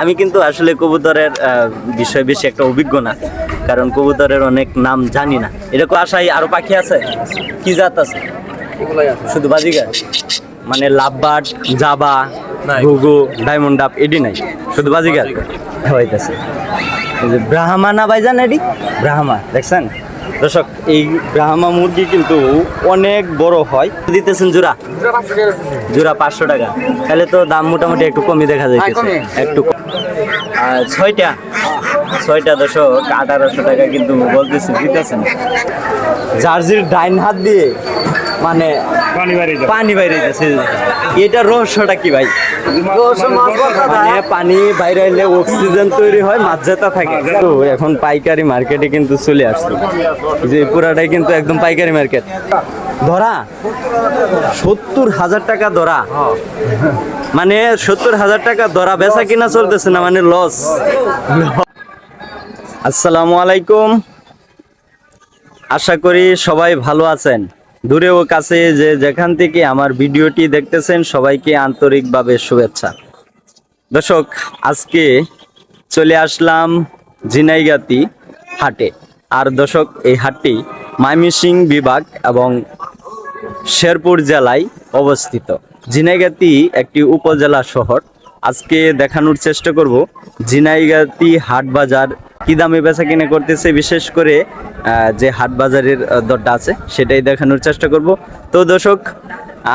আমি কিন্তু আসলে কবুতরের বিষয়ে বেশি একটা অভিজ্ঞ না কারণ কবুতরের অনেক নাম জানি না। এরকম আশায় আরও পাখি আছে? কি জাত আছে? শুধু বাজিগার? মানে লাভবাট জাবা ঘুঘু ডায়মন্ড ডাব এডি নাই। শুধু বাজিগার? হইতেছে। ব্রাহ্মা না ভাইজান এডি? ব্রাহ্মা দেখছেন? দর্শক এই ব্রাহ্মা মুরগি কিন্তু অনেক বড় হয়। দিতেছেন জোড়া? জোড়া পাঁচশো টাকা। তাহলে তো দাম মোটামুটি একটু কমই দেখা যাইতেছে। একটু কম। ছয়টা? ছয়টা দশক আঠারোশো টাকা কিন্তু বলতেছে দিতেছেন। জার্জির ডাইন হাত দিয়ে মানে পানি বাড়ি পানি বাইরে যাচ্ছে। এটা রহস্যটা কি ভাই? মানে পানি বাইরে এলে অক্সিজেন তৈরি হয় মাঝজাতা থাকে। তো এখন পাইকারি মার্কেটে কিন্তু চলে আসছে। যে পুরাটাই কিন্তু একদম পাইকারি মার্কেট। ধরা সত্তর হাজার টাকা ধরা। মানে সত্তর হাজার টাকা ধরা বেচা কিনা চলতেছে না মানে লস আসসালামু আলাইকুম। আশা করি সবাই ভালো আছেন। দূরে ও কাছে যে যেখান থেকে আমার ভিডিওটি দেখতেছেন, সবাইকে আন্তরিকভাবে শুভেচ্ছা। দর্শক, আজকে চলে আসলাম ঝিনাইগাতি হাটে। আর দর্শক, এই হাটটি মাইমিসিং বিভাগ এবং শেরপুর জেলায় অবস্থিত। ঝিনাইগাতি একটি উপজেলা শহর। আজকে দেখানোর চেষ্টা করব। ঝিনাইগাতি হাট বাজার কি দামে বেচা কিনে করতেছে? বিশেষ করে যে হাট বাজারের দরটা আছে, সেটাই দেখানোর চেষ্টা করব। তো দর্শক,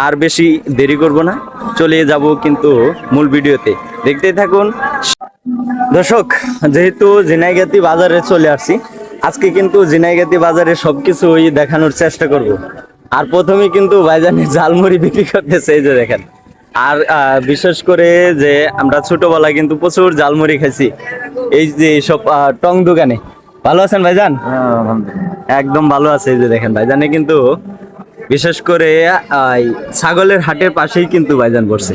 আর বেশি দেরি করব না, চলে যাব কিন্তু মূল ভিডিওতে। দেখতেই থাকুন। দর্শক, যেহেতু জিনাইগাতি বাজারে চলে আসছি, আজকে কিন্তু জিনাইগাতি বাজারে সবকিছুই দেখানোর চেষ্টা করব। আর প্রথমে কিন্তু ভাইজানের ঝালমুড়ি বিক্রি করতেছে, এই যে দেখেন। আর বিশেষ করে যে আমরা ছোটবেলায় কিন্তু প্রচুর ঝালমুড়ি খাইছি। এই যে সব টং দোকানে। ভালো আছেন ভাইজান? একদম ভালো আছে এই যে দেখেন ভাইজানে কিন্তু বিশেষ করে ছাগলের হাটের পাশেই কিন্তু ভাইজান বসছে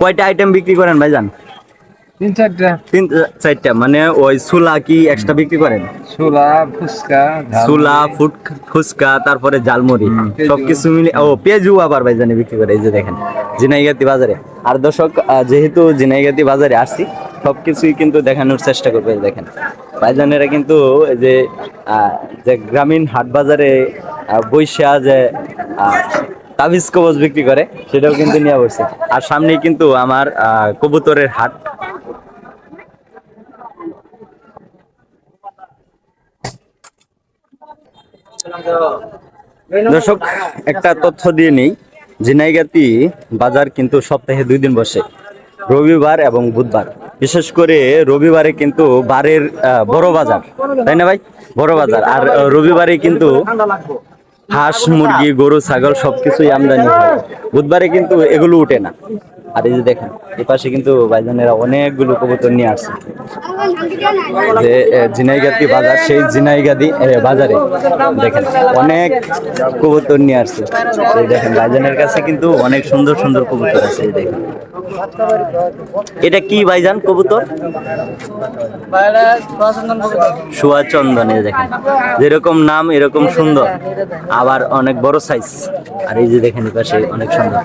কয়টা আইটেম বিক্রি করেন ভাইজান? তিন চারটা। তিন চারটা মানে ওই সুলা কি এক্সট্রা বিক্রি করেন? ছোলা ফুচকা সুলা ফুট ফুচকা তারপরে জালমুড়ি সবকিছু মিলে ও পেঁয়াজু আবার ভাইজানে বিক্রি করে এই যে দেখেন জিনাইগাতি বাজারে। আর দর্শক যেহেতু জিনাইগাতি বাজারে আসছি সবকিছুই কিন্তু দেখানোর চেষ্টা করবে দেখেন। ভাইজানেরা কিন্তু যে যে গ্রামীণ হাট বাজারে বৈশা যে তাবিজ কবজ বিক্রি করে সেটাও কিন্তু নিয়ে বসছে আর সামনেই কিন্তু আমার আহ, কবুতরের হাট। দর্শক, একটা তথ্য দিয়ে নেই। ঝিনাইগাতি বাজার কিন্তু সপ্তাহে দুই দিন বসে, রবিবার এবং বুধবার। বিশেষ করে রবিবারে কিন্তু বারের বড় বাজার, তাই না ভাই? বড় বাজার। আর রবিবারে কিন্তু হাঁস, মুরগি, গরু, ছাগল সবকিছুই আমদানি হয়। বুধবারে কিন্তু এগুলো উঠে না। আর এই যে দেখেন এই পাশে কিন্তু ভাইজানেরা অনেকগুলো কবুতর নিয়ে আসছে। যে এ, জিনাইগাতি বাজার সেই জিনাইগাদি এ, বাজারে দেখেন অনেক কবুতর নিয়ে আসছে। এই দেখেন ভাইজানের কাছে কিন্তু অনেক সুন্দর সুন্দর কবুতর আছে এই দেখেন। এটা কি ভাইজান কবুতর? সুয়া চন্দন এই দেখেন। যেরকম নাম এরকম সুন্দর আবার অনেক বড় সাইজ আর এই যে দেখেন পাশে অনেক সুন্দর।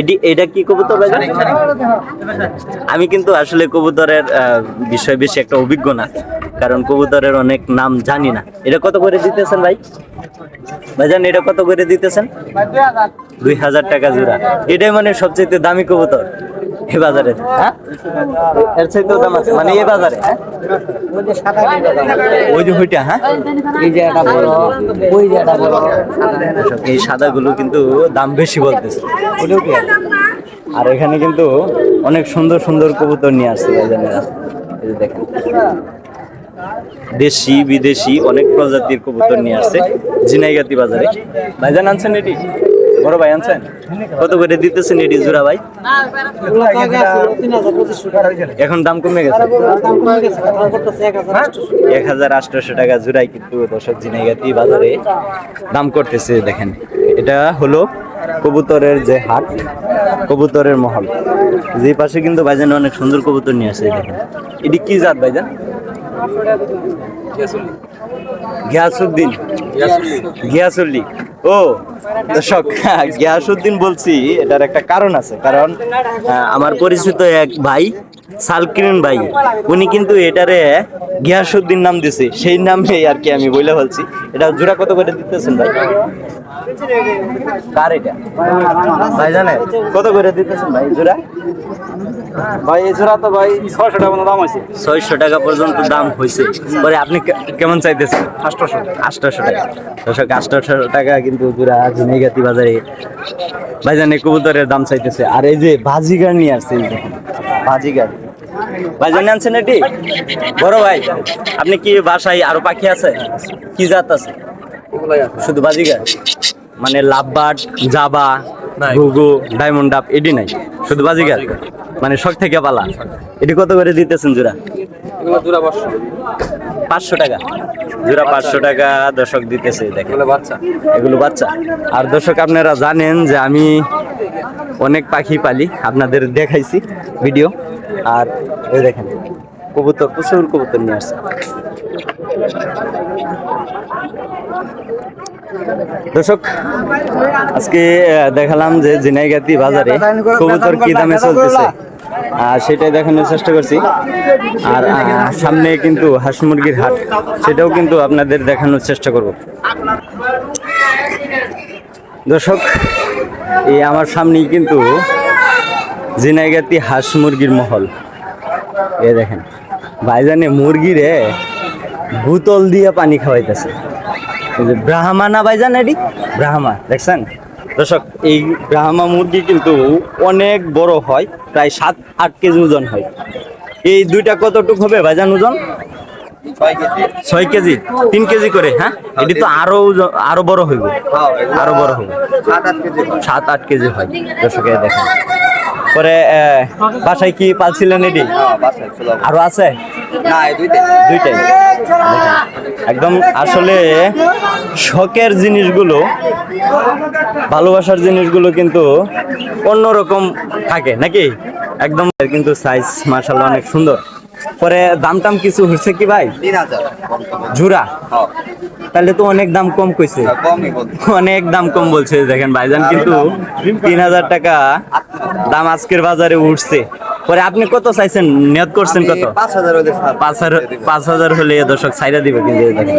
এটি এটা কি কবুতর ভাইজান? আমি কিন্তু আসলে কবুতরের বিষয়ে বেশি একটা অভিজ্ঞ না কারণ কবুতরের অনেক নাম জানি না। এটা কত করে দিতেছেন ভাই? ভাইজান এটা কত করে দিতেছেন? দুই হাজার টাকা জোড়া। এটাই মানে সবচেয়ে দামি কবুতর এই বাজারে। হ্যাঁ? এর চাইতেও দাম আছে মানে এই বাজারে? ওই যে ওইটা হ্যাঁ? এই যে একটা বড় ওই যে একটা বড়। এই সাদাগুলো কিন্তু দাম বেশি বলতেছে। আর এখানে কিন্তু অনেক সুন্দর সুন্দর কবুতর নিয়ে আসছে দেখেন। দেশি, বিদেশি অনেক প্রজাতির কবুতর নিয়ে আসছে জিনাইগাতি বাজারে। ভাইজান, আনছেন এটি? বড় ভাই আনছেন? কত করে দিতেছেন এটি জোড়া, ভাই? এখন দাম কমে গেছে? এক হাজার আটশোশো টাকা জোড়াই কিন্তু দর্শক জিনাইগাতি বাজারে দাম করতেছে, দেখেন। এটা হলো কবুতরের যে হাট, কবুতরের মহল। যে পাশে কিন্তু ভাইজান অনেক সুন্দর কবুতর নিয়ে আসে দেখেন এটি কি জাত ভাইজান? গিয়াসুদ্দিন। গিয়াসুল্লি ও, দর্শক, গিয়াসুদ্দিন বলছি, এটার একটা কারণ আছে। কারণ আমার পরিচিত এক ভাই সালক্রিন ভাই উনি কিন্তু এটারে গিয়াসুদ্দিন নাম দিছে। সেই নামে আর কি আমি বলে বলছি এটা জোড়া কত করে দিতেছেন ভাই? কার এটা? ভাই জানেন কত করে দিতেছেন ভাই জোড়া? ভাই এই জোড়া তো ভাই ছয়শো টাকা দাম আছে ছয়শো টাকা পর্যন্ত দাম হয়েছে। পরে আপনি কেমন চাইতেছেন? আটশোশো। আটশোশো টাকা। দর্শক আটশোশো টাকা কিন্তু পুরা ঝিনাইগাতি বাজারে ভাইজান এই কবুতরের দাম চাইতেছে। আর এই যে ভাজিগার নিয়ে আসছে এই ভাই ভাইজান আনছেন এটি? বড় ভাই আপনি কি বাসায় আরও পাখি আছে? কি জাত আছে? শুধু বাজিগার মানে লাভবার্ড জাবা ঘুঘু ডায়মন্ড ডাব এটি নাই। শুধু বাজিগার। মানে শখ থেকে পালা। এটি কত করে দিতেছেন জোড়া? জোড়া পাঁচশো। টাকা। জোড়া পাঁচশো। টাকা দর্শক দিতেছে এগুলো বাচ্চা। এগুলো বাচ্চা। আর দর্শক আপনারা জানেন যে আমি অনেক পাখি পালি। আপনাদের দেখাইছি ভিডিও। আর ওই দেখেন কবুতর প্রচুর কবুতর নিয়ে আসছে। দর্শক, আজকে দেখালাম যে জিনাইগাতি বাজারে কবুতর কি দামে চলতেছে। আর সেটাই দেখানোর চেষ্টা করছি। আর সামনে কিন্তু হাঁস মুরগির হাট, সেটাও কিন্তু আপনাদের দেখানোর চেষ্টা করব। দর্শক, এই আমার সামনেই কিন্তু জিনাইগাতি হাঁস মুরগির মহল। এ দেখেন, ভাইজানে মুরগিরে বোতল দিয়ে পানি খাওয়াইতেছে। ব্রাহ্মা না ভাইজান এটি? ব্রাহ্মা দেখছেন? দর্শক এই ব্রাহ্মা মুরগি কিন্তু অনেক বড় হয় প্রায় সাত আট কেজি ওজন হয়। এই দুইটা কতটুক হবে ভাইজান ওজন? ছয় কেজি। তিন কেজি করে হ্যাঁ? এটি তো আরও আরও বড় হইব। আরও বড় হবে সাত আট কেজি হয়। দর্শকে দেখেন। পরে বাসায় কি পালছিলেন এটি আরও আছে? দুইটাই। একদম আসলে শখের জিনিসগুলো ভালোবাসার জিনিসগুলো কিন্তু অন্যরকম থাকে নাকি? একদম কিন্তু সাইজ মার্শাল অনেক সুন্দর। পরে দাম টাম কিছু হয়েছে কি ভাই? জুরা তাহলে তো অনেক দাম কম কইছে। অনেক দাম কম বলছে দেখেন ভাইজান কিন্তু তিন হাজার টাকা দাম আজকের বাজারে উঠছে। পরে আপনি কত চাইছেন? নিয়ত করছেন কত? পাঁচ হাজার হলে পাঁচ হাজার পাঁচ হাজার হলে এ দর্শক সাইডা দিবে কিন্তু।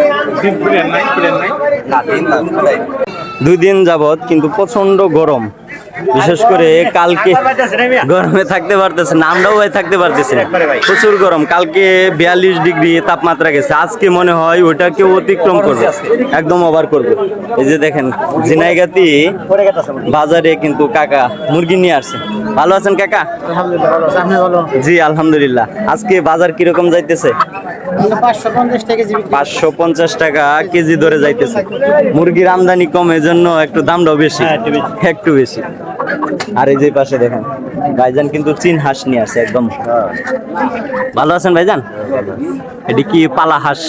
দুই দিন যাবত কিন্তু প্রচণ্ড গরম। বিশেষ করে কালকে গরমে থাকতে পারতেছে না আমরাও ভাই থাকতে পারতেছি না। প্রচুর গরম কালকে বিয়াল্লিশ ডিগ্রি তাপমাত্রা গেছে আজকে মনে হয় ওটাকে অতিক্রম করবে একদম ওভার করবে। এই যে দেখেন জিনাইগাতি বাজারে কিন্তু কাকা মুরগি নিয়ে আসছে। ভালো আছেন কাকা? জি আলহামদুলিল্লাহ। আজকে বাজার কীরকম যাইতেছে? পাঁচশো পঞ্চাশ টাকা কেজি ধরে যাইতেছে। মুরগির আমদানি কম এজন্য একটু দামটাও বেশি। একটু বেশি। আর এই যে পাশে দেখেন, ভাইজান কিন্তু চীন হাঁস নিয়ে আসছে একদম। ভালো আছেন ভাইজান? এটি কি পালা হাঁস?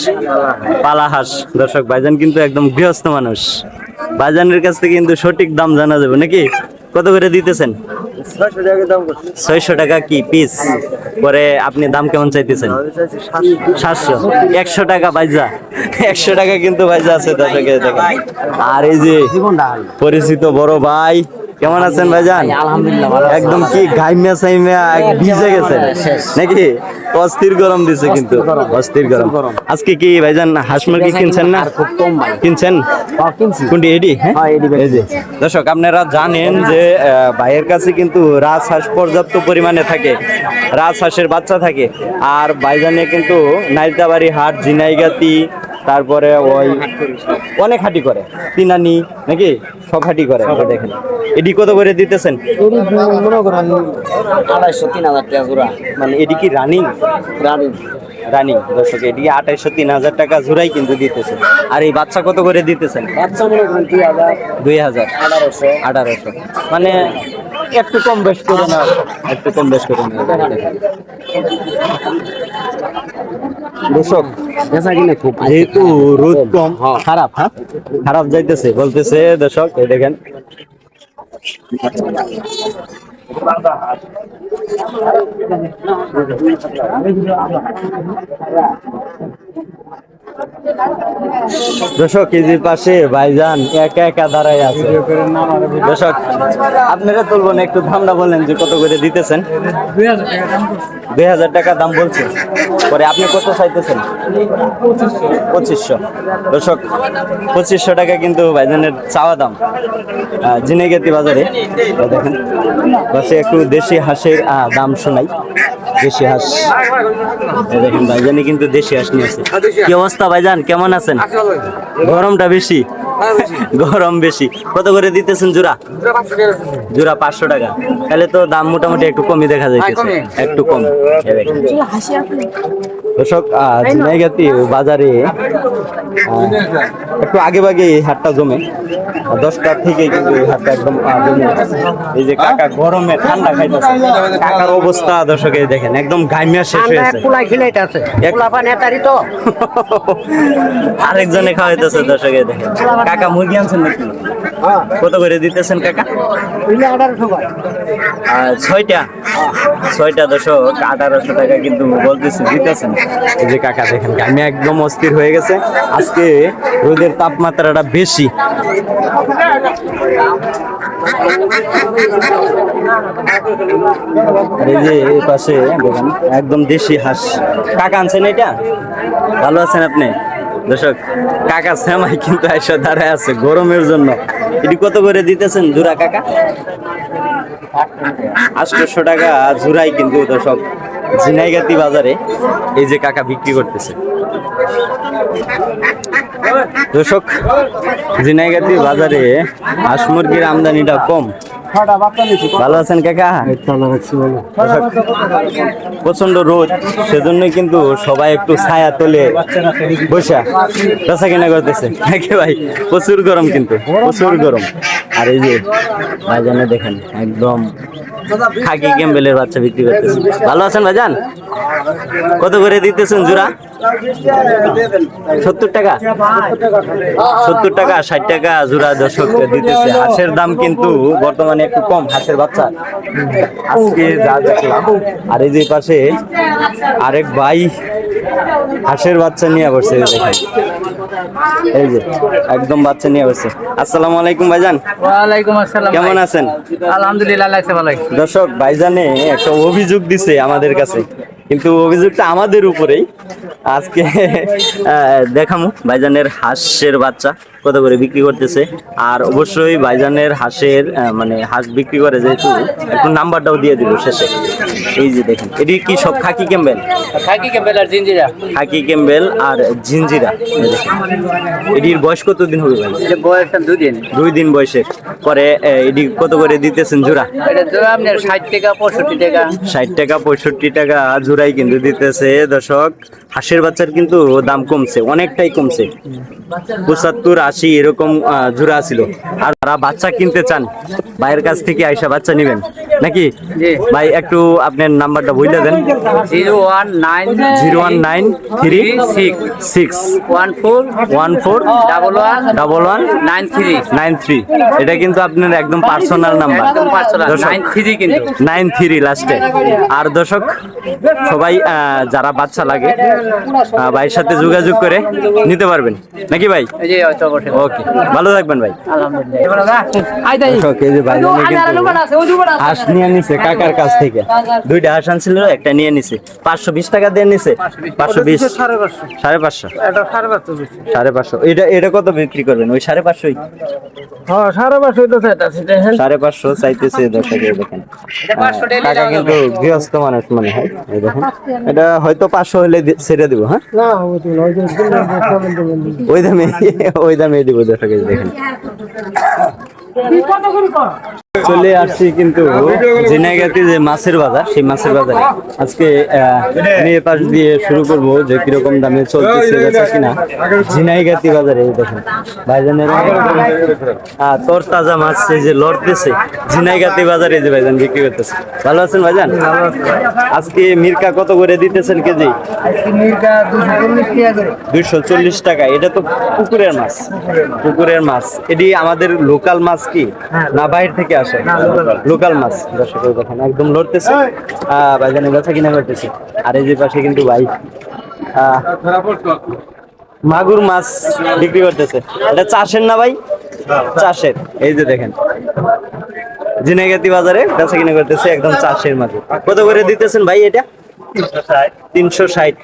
পালা হাঁস। দর্শক, ভাইজান কিন্তু একদম গৃহস্থ মানুষ। ভাইজানের কাছ থেকে কিন্তু সঠিক দাম জানা যাবে নাকি? কত করে দিতেছেন? ছয়শো টাকা কি পিস পরে আপনি দাম কেমন চাইতেছেন? সাতশো। একশো টাকা বাইজা একশো টাকা কিন্তু বাইজা আছে দর্শকের আর এই যে পরিচিত বড় ভাই কেমন আছেন ভাইজান? আলহামদুলিল্লাহ একদম কি ঘাইমিয়া সাইমিয়া ভিজে গেছে নাকি? অস্থির গরম দিছে কিন্তু। অস্থির গরম। আজকে কি ভাইজান হাঁস মুরগি কিনছেন না? খুব কম ভাই। কিনছেন? হ্যাঁ, কোনটি এডি? হ্যাঁ দর্শক আপনারা জানেন যে ভাইয়ের কাছে কিন্তু রাজহাঁস পর্যাপ্ত পরিমাণে থাকে। রাজহাঁসের বাচ্চা থাকে। আর ভাইজানে কিন্তু নাইলতাবাড়ি হাট ঝিনাইগাতি তারপরে ওই অনেক হাঁটি করে। তিনানি নাকি? সব হাঁটি করে দেখেন। এডি কত করে দিতেছেন? আড়াইশো তিন হাজার টাকা জোড়া। মানে এডি কি রানিং রানি রানিং দর্শক এডি আঠাইশো তিন হাজার টাকা জোড়াই কিন্তু দিতেছে। আর এই বাচ্চা কত করে দিতেছেন? বাচ্চা মনে করেন দুই হাজার। দুই হাজার। আঠারোশো আঠারোশো মানে একটু কম বেশ করে না একটু কম বেশ করে না। দর্শক বেচা কিনে খুব যেহেতু রোদ কম। খারাপ হ্যাঁ? খারাপ যাইতেছে বলতেছে দর্শক এই দেখেন। দর্শক, কেজির পাশে ভাইজান একা একা আছে। দর্শক, আপনারা একটু দামটা যে কত করে দিতেছেন? দুই হাজার টাকা দাম বলছে। পরে আপনি কত চাইতেছেন? পঁচিশশো। দর্শক, পঁচিশশো টাকা কিন্তু ভাইজানের চাওয়া দাম। জিনেগাতি বাজারে। দেখেন, পাশে একটু দেশি হাঁসের দাম শোনাই। দেশি হাঁস। দেখেন ভাইজানি কিন্তু দেশি হাঁস নিয়েছে কি অবস্থা? ভাইজান কেমন আছেন? গরমটা বেশি? গরম বেশি। কত করে দিতেছেন জোড়া? জোড়া পাঁচশো টাকা তাহলে তো দাম মোটামুটি একটু কমই দেখা যাইতেছে। একটু কম। দর্শক আজ বাজারে আহ, একটু আগে ভাগে এই হাটটা জমে। আর দশটার থেকে কিন্তু এই হাটটা একদম জমে এই যে কাকা গরমে ঠান্ডা খাইতেছে। কাকার অবস্থা দর্শকে দেখেন একদম গাইমিয়া শেষ হয়েছে। কুলাই খিলাইতে আছে এক- কুলাপা নেতারি তো। আরেকজনে খাওয়াইতেছে দর্শকে দেখেন। কাকা মুরগি আনছেন নাকি? কত করে দিতেছেন কাকা? আর ছয়টা? ছয়টা দশক আঠারোশো টাকা কিন্তু বলতেছে দিতেছেন। এই যে কাকা দেখেন আমি একদম অস্থির হয়ে গেছে। আজকে রোদের তাপমাত্রাটা বেশি। এই যে এই পাশে একদম দেশি হাঁস। কাকা আনছেন এটা? ভালো আছেন আপনি? দর্শক, কাকা শ্যামাই কিন্তু এসে দাঁড়ায় আছে গরমের জন্য। এটি কত করে দিতেছেন জুরা কাকা? আটশোশো টাকা জুরাই কিন্তু দর্শক, ঝিনাইগাতি বাজারে এই যে কাকা বিক্রি করতেছে। দর্শক জিনাইগাতি বাজারে হাঁস মুরগির আমদানিটা কম। ভালো আছেন কাকা? প্রচণ্ড রোদ সেজন্যই কিন্তু সবাই একটু ছায়া তোলে বসা। বেচা কিনা করতেছে। নাকি ভাই? প্রচুর গরম কিন্তু প্রচুর গরম। আর এই যে ভাইজানে দেখেন একদম খাকি ক্যাম্বেলের বাচ্চা বিক্রি করতেছে। ভালো আছেন ভাইজান? কত করে দিতেছেন জোড়া? সত্তর টাকা? সত্তর টাকা ষাট টাকা জোড়া দর্শক দিতেছে। হাঁসের দাম কিন্তু বর্তমানে একটু কম হাঁসের বাচ্চা। আজকে যা দেখলাম আর এই যে পাশে আরেক ভাই হাঁসের বাচ্চা নিয়ে বসছে দেখেন। এই যে একদম বাচ্চা নিয়ে বসছে আসসালামু আলাইকুম ভাইজান। ওয়ালাইকুম আসসালাম কেমন আছেন? আলহামদুলিল্লাহ লাগছে ভালো দর্শক ভাইজানে একটা অভিযোগ দিছে আমাদের কাছে। কিন্তু অভিযোগটা আমাদের উপরেই। আজকে আহ, দেখামু ভাইজানের হাঁসের বাচ্চা। কত করে বিক্রি করতেছে? আর অবশ্যই ভাইজানের হাঁসের মানে হাঁস বিক্রি করে যেহেতু একটু নাম্বারটাও দিয়ে দিব শেষে। এই যে দেখেন এটি কি সব খাকি ক্যাম্বেল? থাকি কে বেলার জিঞ্জিরা। খাকি ক্যাম্বেল আর জিঞ্জিরা। এটির বয়স কতদিন হবে ভাই? বয়স দুদিন। দুই দিন বয়সের। পরে এটি কত করে দিতেছেন জোড়া? আপনার ষাট টাকা পঁয়ষট্টি টাকা। ষাট টাকা পঁয়ষট্টি টাকা জোড়াই কিন্তু দিতেছে দর্শক। হাঁসের বাচ্চার কিন্তু দাম কমছে অনেকটাই কমছে। পঁচাত্তর আশি এরকম জোড়া ছিল। আর যারা বাচ্চা কিনতে চান, বাইরের কাছ থেকে আইসা বাচ্চা নেবেন। নাকি? ভাই একটু আপনার নাম্বারটা বলে দেন। Zero one nine zero one nine three six six one four one four double one double one nine three. Nine three এটা কিন্তু আপনার একদম পার্সোনাল নাম্বার নাইন থ্রি কিন্তু নাইন থ্রি লাস্টে আর দর্শক সবাই যারা বাচ্চা লাগে ভাইয়ের সাথে যোগাযোগ করে নিতে পারবেন। নাকি ভাই? ওকে। ভালো থাকবেন ভাই। আলহামদুলিল্লাহ। নিয়ে নিছে কাকার কাছ থেকে। দুইটা হাঁস আনছিল একটা নিয়ে নিছে। পাঁচশো বিশ টাকা দিয়ে নিছে। পাঁচশো বিশ। সাড়ে পাঁচশো। সাড়ে পাঁচশো। এটা এটা কত বিক্রি করবেন? ওই সাড়ে পাঁচশোই? হ্যাঁ সাড়ে পাঁচশো তো সাড়ে পাঁচশো চাইতেছে দর্শক এই দেখেন। পাঁচশো টাকা কিন্তু গৃহস্থ মানুষ মনে হয় দেখেন। এটা হয়তো পাঁচশো হলে ছেড়ে দিব হ্যাঁ? ওই দামে ওই দামে দিব দেখেন। চলে আসছি কিন্তু যে মাছের বাজার সেই মাছের বাজারে। আজকে এ পাশ দিয়ে শুরু করব যে কীরকম দামে চলতেছে বেচা কিনা। ঝিনাইগাতি বাজারে দেখেন। ভাইজানের আহ, তোর তাজা মাছ এই যে লড়তেছে ঝিনাইগাতি বাজারে যে ভাইজান বিক্রি করতেছে। ভালো আছেন ভাইজান? আজকে মির্কা কত করে দিতেছেন কেজি? দুইশো চল্লিশ টাকা এটা তো পুকুরের মাছ। পুকুরের মাছ। এটি আমাদের লোকাল মাছ কি? না বাইরে থেকে আসে লোকাল মাছ। দর্শক দেখেন একদম লড়তেছে। ভাইজানের বেচা কিনা করতেছে। আর এই যে পাশে কিন্তু ভাই মাগুর মাছ বিক্রি করতেছে। এটা চাষের না ভাই? চাষের। এই যে দেখেন জিনাগাতি বাজারে বেচা কিনা করতেছে একদম চাষের মাগুর। কত করে দিতেছেন ভাই এটা? তিনশো ষাট।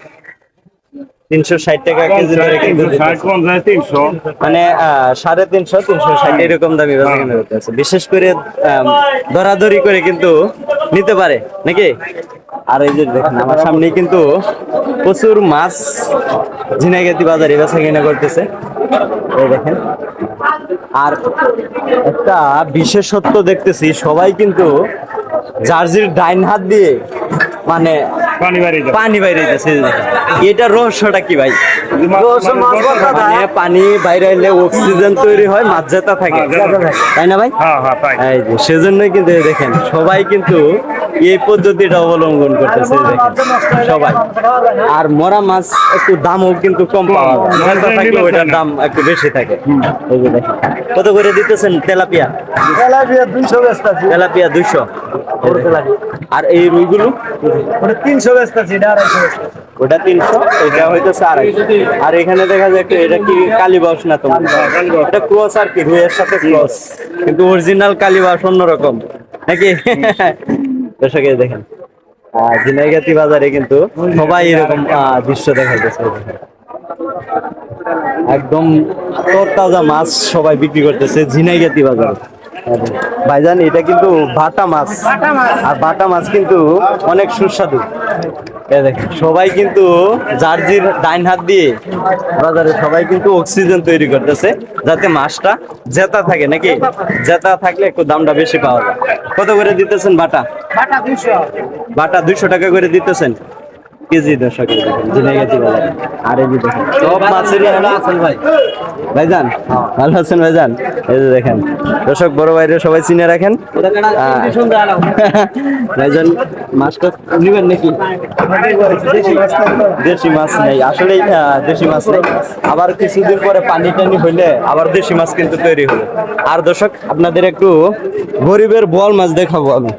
তিনশো ষাট টাকা কেজি ধরে কিন্তু দিতেছে। তিনশো। মানে সাড়ে তিনশো তিনশো ষাট এরকম দামি বেচা কিনা করতেছে বিশেষ করে দরাদরি করে কিন্তু নিতে পারে নাকি? আর এই যে দেখেন আমার সামনে কিন্তু প্রচুর মাছ ঝিনাইগাতি বাজারে বেচা কিনা করতেছে। এই দেখেন। আর একটা বিশেষত্ব দেখতেছি সবাই কিন্তু জার্জির ডাইন হাত দিয়ে মানে পানি বাড়ি পানি বাইরে যাচ্ছে এটা রহস্যটা কি ভাই? বলতে মানে পানি বাইরে এলে অক্সিজেন তৈরি হয় মাছ জেতা থাকে। তাই না ভাই? হ্যাঁ হ্যাঁ এই যে সেজন্যই কিন্তু দেখেন সবাই কিন্তু এই পদ্ধতিটা অবলম্বন করতেছে দেখেন সবাই। আর মরা মাছ একটু দামও কিন্তু কম পাওয়া যায়। থাকলে ওইটার দাম একটু বেশি থাকে। কত করে দিতেছেন তেলাপিয়া? তেলাপিয়া দুইশো তেলাপিয়া দুইশো। আর এই রুইগুলো? ওটা আর এখানে দেখা যায় এটা কি কালীবাস না তোমার? এটা ক্রস আর কি রুইয়ের সাথে ক্রস। কিন্তু অরিজিনাল কালীবাস অন্যরকম। নাকি? দর্শক দেখেন। বাজারে কিন্তু সবাই এরকম দৃশ্য দেখা যাচ্ছে একদম তরতাজা মাছ সবাই বিক্রি করতেছে ঝিনাইগাতি বাজারে। ভাইজান এটা কিন্তু বাটা মাছ। আর বাটা মাছ কিন্তু অনেক সুস্বাদু। সবাই কিন্তু জার্জির ডাইন হাত দিয়ে বাজারে সবাই কিন্তু অক্সিজেন তৈরি করতেছে যাতে মাছটা জেতা থাকে নাকি? জেতা থাকলে একটু দামটা বেশি পাওয়া যায়। কত করে দিতেছেন বাটা বাটা দুইশো। বাটা দুইশো টাকা করে দিতেছেন। কেজি এই যে দেখেন, সব মাছেরই আছেন ভাই। ভালো আছেন এই যে দেখেন, দর্শক বড় বাইরে সবাই চিনে রাখেন। মাছটা নাকি? দেশি মাছ নেই আসলে দেশি মাছ নেই। আবার কিছুদিন পরে পানি টানি হইলে আবার দেশি মাছ কিন্তু তৈরি হবে আর দর্শক, আপনাদের একটু গরিবের বল মাছ দেখাবো আমি।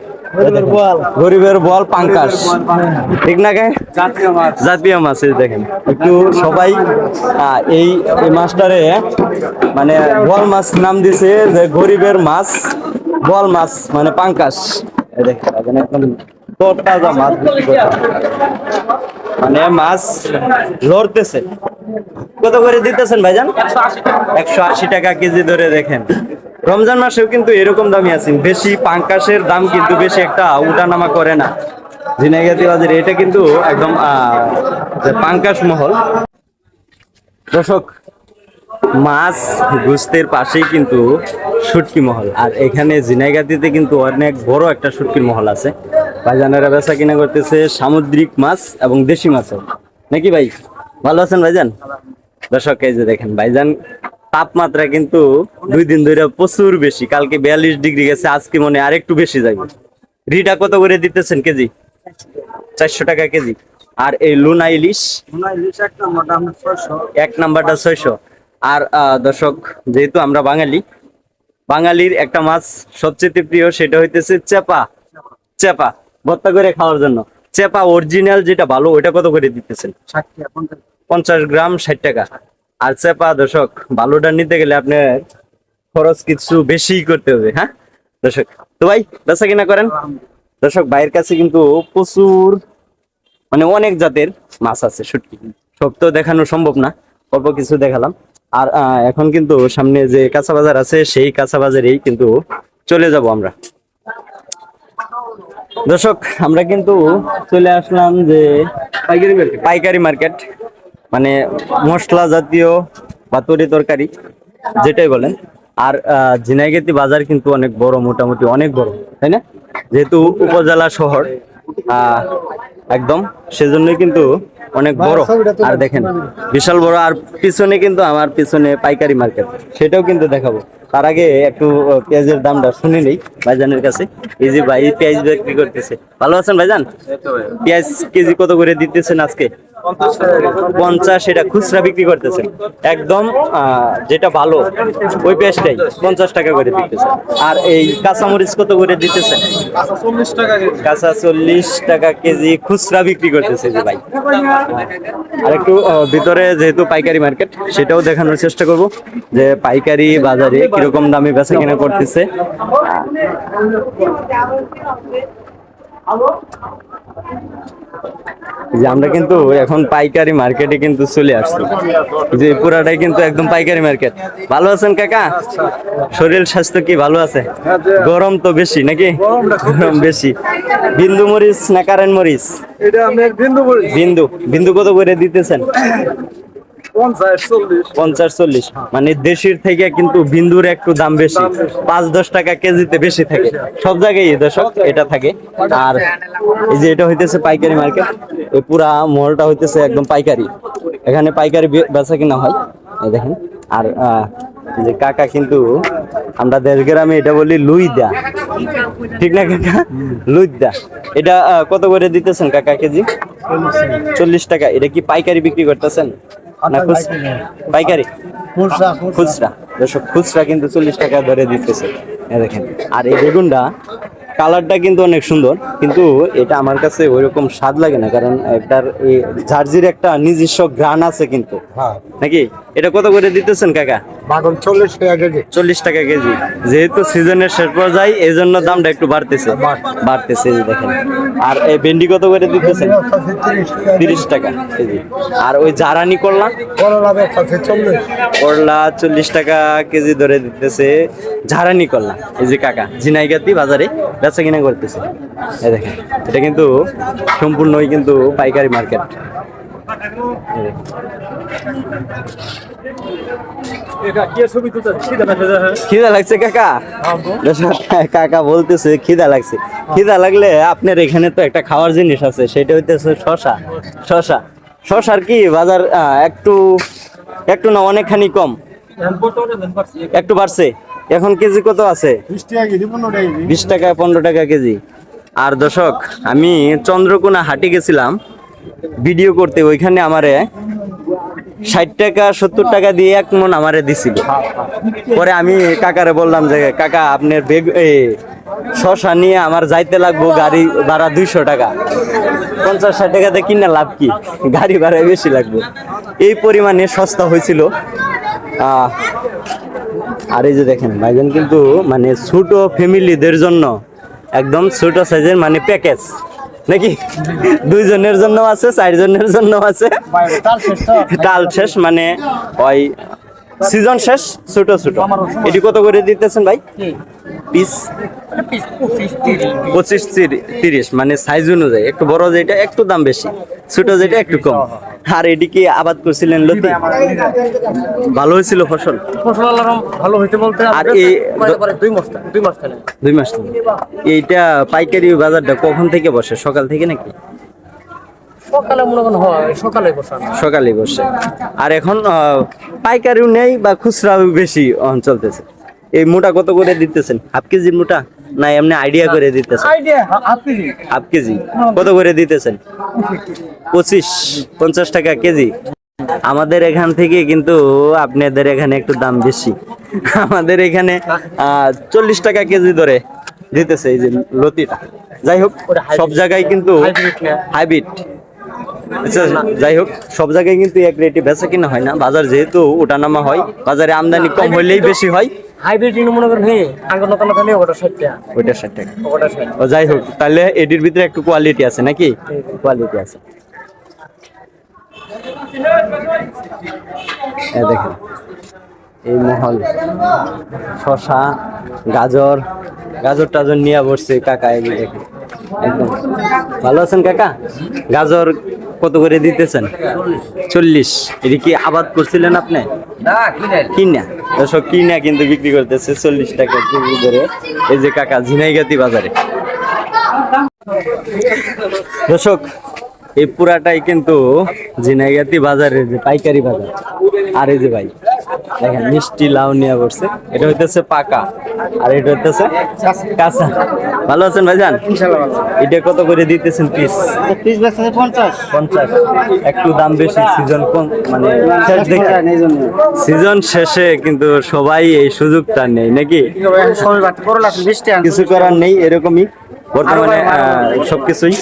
গরিবের বল। পাঙ্কাস ঠিক না কে? জাতীয় মাছ। এই দেখেন। একটু সবাই এই মাছটারে মানে বল মাছ নাম দিছে যে গরিবের মাছ বল মাছ মানে পাঙ্কাস দেখেন একদম তরতাজা মাছ মানে মাছ লড়তেছে। কত করে দিতেছেন ভাইজান? একশো আশি টাকা কেজি ধরে দেখেন। রমজান মাসেও কিন্তু এরকম দামই আছে। বেশি পাঙ্কাশের দাম কিন্তু বেশি একটা উঠানামা করে না। ঝিনাইগাতি বাজারে এটা কিন্তু একদম পাঙ্কাশ মহল। দর্শক, মাছ গুস্তের পাশেই কিন্তু শুটকি মহল। আর এখানে জিনাইগাতিতে কিন্তু অনেক বড় একটা শুটকির মহল আছে। ভাইজানেরা বেচা কিনা করতেছে সামুদ্রিক মাছ এবং দেশি মাছও। নাকি ভাই? ভালো আছেন ভাইজান? দর্শক, এই যে দেখেন, ভাইজান তাপমাত্রা কিন্তু দুই দিন ধরে প্রচুর বেশি। কালকে বিয়াল্লিশ ডিগ্রি গেছে আজকে মনে হয় আরেকটু বেশি যাবে রিটা কত করে দিতেছেন কেজি? চারশো টাকা কেজি। আর এই লুনা ইলিশ? এক নাম্বারটা ছয়শো। আর দর্শক যেহেতু আমরা বাঙালি বাঙালির একটা মাছ সবচেয়ে প্রিয় সেটা হইতেছে চেপা চেপা ভর্তা করে খাওয়ার জন্য। চেপা অরিজিনাল যেটা ভালো ওইটা কত করে দিতেছেন? পঞ্চাশ গ্রাম ষাট টাকা। আর চেপা, দর্শক ভালোটা নিতে গেলে আপনার খরচ কিছু বেশি করতে হবে হ্যাঁ? দর্শক, তো ভাই, বেচা কিনা করেন? দর্শক, ভাইয়ের কাছে কিন্তু প্রচুর মানে অনেক জাতের মাছ আছে শুটকি সব তো দেখানো সম্ভব না, অল্প কিছু দেখালাম। আর এখন কিন্তু সামনে যে কাঁচা বাজার আছে, সেই কাঁচা বাজারেই কিন্তু চলে যাব আমরা। দর্শক, আমরা কিন্তু চলে আসলাম যে পাইকারি মার্কেট। পাইকারি মার্কেট। মানে মশলা জাতীয় বা তরি তরকারি যেটাই বলেন। আর ঝিনাইগাতি বাজার কিন্তু অনেক বড় মোটামুটি অনেক বড় তাই না? যেহেতু উপজেলা শহর আহ, একদম সেজন্যই কিন্তু অনেক বড়। আর দেখেন বিশাল বড় আর পিছনে কিন্তু আমার পিছনে পাইকারি মার্কেট সেটাও কিন্তু দেখাবো। তার আগে একটু পেঁয়াজের দামটা শুনে নেই ভাইজানের কাছে। এই যে ভাই পেঁয়াজ বিক্রি করতেছে। ভালো আছেন ভাইজান? পেঁয়াজ কেজি কত করে দিতেছেন আজকে? পঞ্চাশ, এটা খুচরা বিক্রি করতেছেন। একদম যেটা ভালো, ওই পেঁয়াজটাই পঞ্চাশ টাকা করে দিতেছে। আর এই কাঁচামরিচ কত করে টাকা কাঁচা চল্লিশ টাকা কেজি খুচরা বিক্রি করতেছে যে ভাই। আর একটু ভিতরে যেহেতু পাইকারি মার্কেট, সেটাও দেখানোর চেষ্টা করব যে পাইকারি বাজারে কীরকম দামে বেচা কিনা করতেছে? যে আমরা কিন্তু এখন পাইকারি মার্কেটে কিন্তু চলে আসছি। যে পুরাটাই কিন্তু একদম পাইকারি মার্কেট। ভালো আছেন কাকা? শরীর স্বাস্থ্য কি ভালো আছে? গরম তো বেশি নাকি? গরম বেশি। বিন্দু মরিচ না কারেন্ট মরিচ? বিন্দু বিন্দু। বিন্দু কত করে দিতেছেন? পঞ্চাশ, চল্লিশ। মানে দেশের থেকে কিন্তু বিন্দুর একটু দাম বেশি। পাঁচ, দশ টাকা কেজিতে বেশি থাকে। সব জায়গায় দর্শক, এটা থাকে। আর এই যে এটা হইতেছে পাইকারি মার্কেট। এই পুরা মহলটা হইতেছে একদম পাইকারি। এখানে পাইকারি বেচা কিনা হয়। দেখেন। আর যে কাকা কিন্তু আমরা দেশ গ্রামে এটা বলি লুইদা। ঠিক না কাকা? লুইদা। এটা কত করে দিতেছেন কাকা কেজি? চল্লিশ টাকা। এটা কি পাইকারি বিক্রি করতেছেন? না খুচরা। পাইকারি। খুচরা দর্শক খুচরা কিন্তু চল্লিশ টাকা ধরে দিতেছে। দেখেন। আর এই বেগুনটা কালারটা কিন্তু অনেক সুন্দর কিন্তু এটা আমার কাছে ওইরকম স্বাদ লাগে না কারণ এটার এই জার্জির একটা নিজস্ব ঘ্রাণ আছে কিন্তু। নাকি? এটা কত করে দিতেছেন কাকা? বাগন চল্লিশ টাকা কেজি। চল্লিশ টাকা কেজি। যেহেতু সিজনের শেষ পর্যায়ে এই জন্য দামটা একটু বাড়তেছে। বাড়তেছে দেখেন। আর এই ভেন্ডি কত করে দিতেছেন? তিরিশ টাকা কেজি। আর ওই জারানি করলা? করলা চল্লিশ। টাকা কেজি ধরে দিতেছে ঝাড়ানি করলা। এই যে কাকা ঝিনাইগাতি বাজারে বেচা কিনা করতেছে। এই দেখেন এটা কিন্তু সম্পূর্ণই কিন্তু পাইকারি মার্কেট। খিদা লাগছে কাকা। কাকা বলতেছে খিদা লাগছে। খিদা লাগলে আপনার এখানে তো একটা খাওয়ার জিনিস আছে সেটা হইতেছে শশা শশা শশার কি বাজার একটু একটু না অনেকখানি কম? একটু বাড়ছে। এখন কেজি কত আছে? বিশ টাকা পনেরো টাকা কেজি। বিশ টাকা পনেরো টাকা কেজি। আর দর্শক আমি চন্দ্রকোনা হাটে গেছিলাম। ভিডিও করতে, ওইখানে আমারে ষাট টাকা, সত্তর টাকা দিয়ে এক মন আমারে দিছিল। পরে আমি কাকারে বললাম যে, কাকা, আপনার বেগ শশা নিয়ে আমার যাইতে লাগবো গাড়ি ভাড়া দুইশো টাকা। পঞ্চাশ ষাট টাকাতে কিনা লাভ কি? গাড়ি ভাড়া বেশি লাগবে। এই পরিমাণে সস্তা হয়েছিল। আর এই যে দেখেন, ভাইজান কিন্তু মানে ছোট ফ্যামিলিদের জন্য একদম ছোট সাইজের মানে প্যাকেজ নাকি? দুইজনের জন্য আছে চারজনের জন্য আছে। কাল শেষ মানে ওই সিজন শেষ ছোট ছোট। এটি কত করে দিতেছেন ভাই? পিস? পঁচিশ তিরিশ। মানে সাইজ অনুযায়ী। একটু বড় যেটা একটু দাম বেশি। ছোট যেটা একটু কম। আর এটি কি আবাদ করছিলেন লতি? ভালো হয়েছিল ফসল? ফসল ভালো হইতে বলতে। আর এই মাস দুই মাস দুই মাস এইটা পাইকারি বাজারটা কখন থেকে বসে? সকাল থেকে নাকি? সকালে মনে করেন হয় সকালে বসান সকালে বসে। আর এখন পাইকারিও নেই বা খুচরাও বেশি চলতেছে। এই মোটা কত করে দিতেছেন? হাফ কেজির মোটা? না এমনি আইডিয়া করে দিতেছেন? Half KG. কত করে দিতেছেন? পঁচিশ পঞ্চাশ টাকা কেজি। আমাদের এখান থেকে কিন্তু আপনাদের এখানে একটু দাম বেশি। আমাদের এখানে চল্লিশ টাকা কেজি ধরে দিতেছে এই যে লতিটা। যাই হোক সব জায়গায় কিন্তু হাইব্রিড আচ্ছা যাই হোক সব জায়গায় কিন্তু এক রেটে বেচা কিনা হয় না। বাজার যেহেতু ওঠানামা হয় বাজারে আমদানি কম হইলেই বেশি হয়। হাইব্রিড মনে করেন হে আঙ্গুর নতুন ওটা ষাট টাকা। ওইটা ষাট টাকা। ওটা ষাট যাই হোক তাহলে এটির ভিতরে একটু কোয়ালিটি আছে নাকি? কোয়ালিটি আছে। দেখেন এই মহল শশা গাজর গাজর টাজর নিয়ে বসছে কাকা এই দেখেন। একদম। ভালো আছেন কাকা? গাজর কত করে দিতেছেন? চল্লিশ। এটি কি আবাদ করছিলেন আপনি? কিনা? দর্শক কিনা কিন্তু বিক্রি করতেছে চল্লিশ টাকা কেজি করে। এই যে কাকা ঝিনাইগাতি বাজারে। দর্শক এই পুরাটাই কিন্তু ঝিনাইগাতি বাজারের যে পাইকারি বাজার। আর এই যে ভাই দেখেন মিষ্টি লাউ নিয়ে পড়ছে এটা হইতেছে পাকা আর এটা হইতেছে কাঁচা। ভালো আছেন ভাইজান? এটা কত করে দিতেছেন পিস পিস বেচছে পঞ্চাশ। পঞ্চাশ। একটু দাম বেশি সিজন কম মানে শেষ দেখে। সিজন শেষে কিন্তু সবাই এই সুযোগটা নেই নাকি? কিছু করার নেই এরকমই। বর্তমানে সবকিছুই।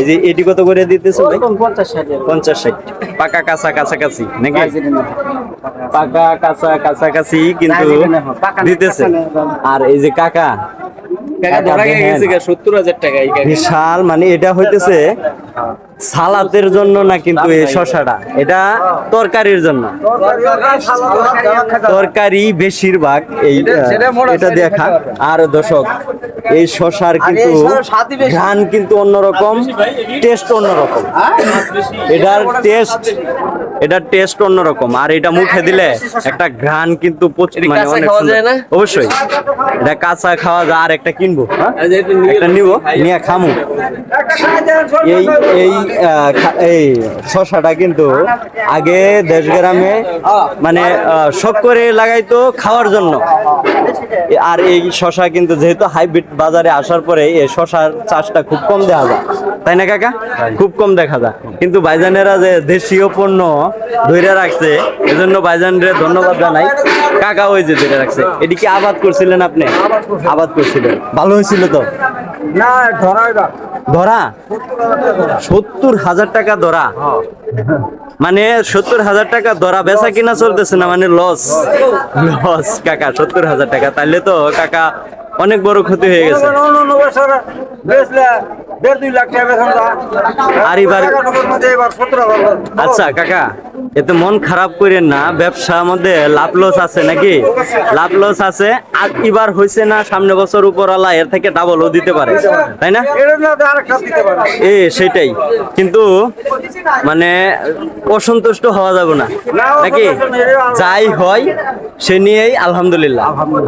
এই যে এটি কত করে দিতেছে ভাই? পঞ্চাশ ষাট পঞ্চাশ ষাট। পাকা কাঁচা কাছাকাছি নাকি? পাকা কাঁচা কাছাকাছি কিন্তু দিতেছে। আর এই যে কাকা এই বিশাল মানে এটা হইতেছে সালাতের জন্য না কিন্তু এই শশাটা। এটা তরকারির জন্য। তরকারি বেশিরভাগ এই এটা দেখা আর দর্শক এই শশার কিন্তু ঘ্রাণ কিন্তু অন্যরকম টেস্ট অন্যরকম। এটার টেস্ট এটার টেস্ট অন্যরকম। আর এটা মুখে দিলে একটা ঘ্রাণ কিন্তু মানে অনেক? অবশ্যই। এটা কাঁচা খাওয়া যায় আর একটা কিনবো হ্যাঁ? একটা নিব নিয়ে খামু। এই এই এই শশাটা কিন্তু আগে দেশ গ্রামে মানে শখ করে লাগাইতো খাওয়ার জন্য। আর এই শশা কিন্তু যেহেতু হাইব্রিড বাজারে আসার পরে এই শশার চাষটা খুব কম দেওয়া যায়। তাই না কাকা? খুব কম দেখা যায়। কিন্তু ভাইজানেরা যে দেশীয় পণ্য ধরে রাখছে এজন্য ভাইজানরে ধন্যবাদ জানাই। কাকা ওই যে ধরে রাখছে এটি কি আবাদ করছিলেন আপনি? আবাদ করছিলেন। ভালো হয়েছিল তো? না ধরাই বা ধরা? সত্তর হাজার টাকা ধরা। মানে সত্তর হাজার টাকা ধরা বেচা কিনা চলতেছে না মানে লস লস কাকা সত্তর হাজার টাকা। তাহলে তো কাকা অনেক বড় ক্ষতি হয়ে গেছে। আচ্ছা কাকা এতে মন খারাপ করেন না ব্যবসার মধ্যে লাভ লস আছে নাকি? লাভ লস আছে আর এবার হয়েছে না সামনে বছর উপরওয়ালা এর থেকে ডাবলও দিতে পারে তাই না? দিতে এ সেটাই। কিন্তু মানে অসন্তুষ্ট হওয়া যাবে না নাকি? যাই হয় সে নিয়েই আলহামদুলিল্লাহ।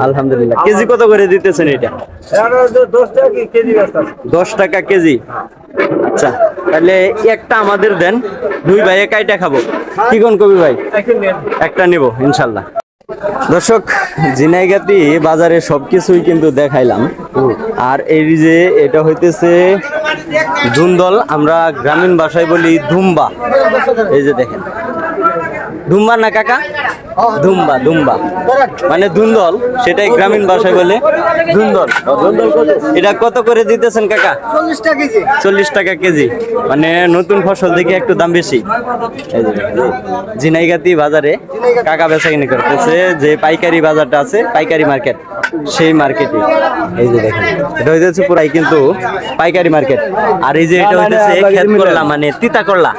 আলহামদুলিল্লাহ। কেজি কত করে দিতেছেন এটা? দশ টাকা কেজি ব্যস্ত দশ টাকা কেজি। আচ্ছা তাহলে একটা আমাদের দেন দুই ভাই একাইটা খাব। কি কোন কবি ভাই? একটা নিব ইনশাল্লাহ। দর্শক জিনাইগাতি বাজারে সবকিছুই কিন্তু দেখাইলাম। আর এই যে এটা হইতেছে ধুন্দল আমরা গ্রামীণ ভাষায় বলি ধুম্বা। এই যে দেখেন ধুম্বা না কাকা? ধুম্বা ধুম্বা। মানে ধুন্দল সেটাই গ্রামীণ ভাষায় বলে। ধুন্দল। এটা কত করে দিতেছেন কাকা? চল্লিশ টাকা কেজি। মানে নতুন ফসল দেখে একটু দাম বেশি। ঝিনাইগাতি বাজারে কাকা বেচা কিনে করতেছে যে পাইকারি বাজারটা আছে পাইকারি মার্কেট সেই মার্কেটে। এই যে দেখেন এটা হইতেছে পুরাই কিন্তু পাইকারি মার্কেট। আর এই যে এটা হইতেছে খেত করলা মানে তিতা করলা।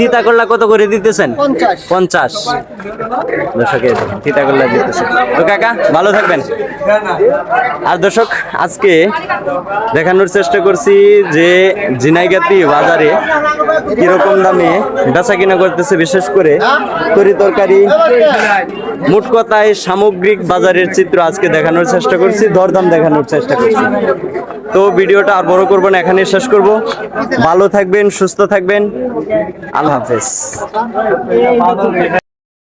তিতা করলা কত করে দিতেছেন? পঞ্চাশ। দর্শক এই দেখেন, তিতা করলা দিতেছে। তো কাকা ভালো থাকবেন। আর দর্শক আজকে দেখানোর চেষ্টা করছি যে জিনাইগাতি বাজারে কীরকম দামে বেচা কিনা করতেছে বিশেষ করে তরি তরকারি। মোট কথায় সামগ্রিক বাজারের চিত্র আজকে দেখানোর চেষ্টা করছি দরদাম দেখানোর চেষ্টা করছি। তো ভিডিওটা আর বড় করব না এখানে শেষ করব। ভালো থাকবেন সুস্থ থাকবেন। আল্লাহ হাফেজ।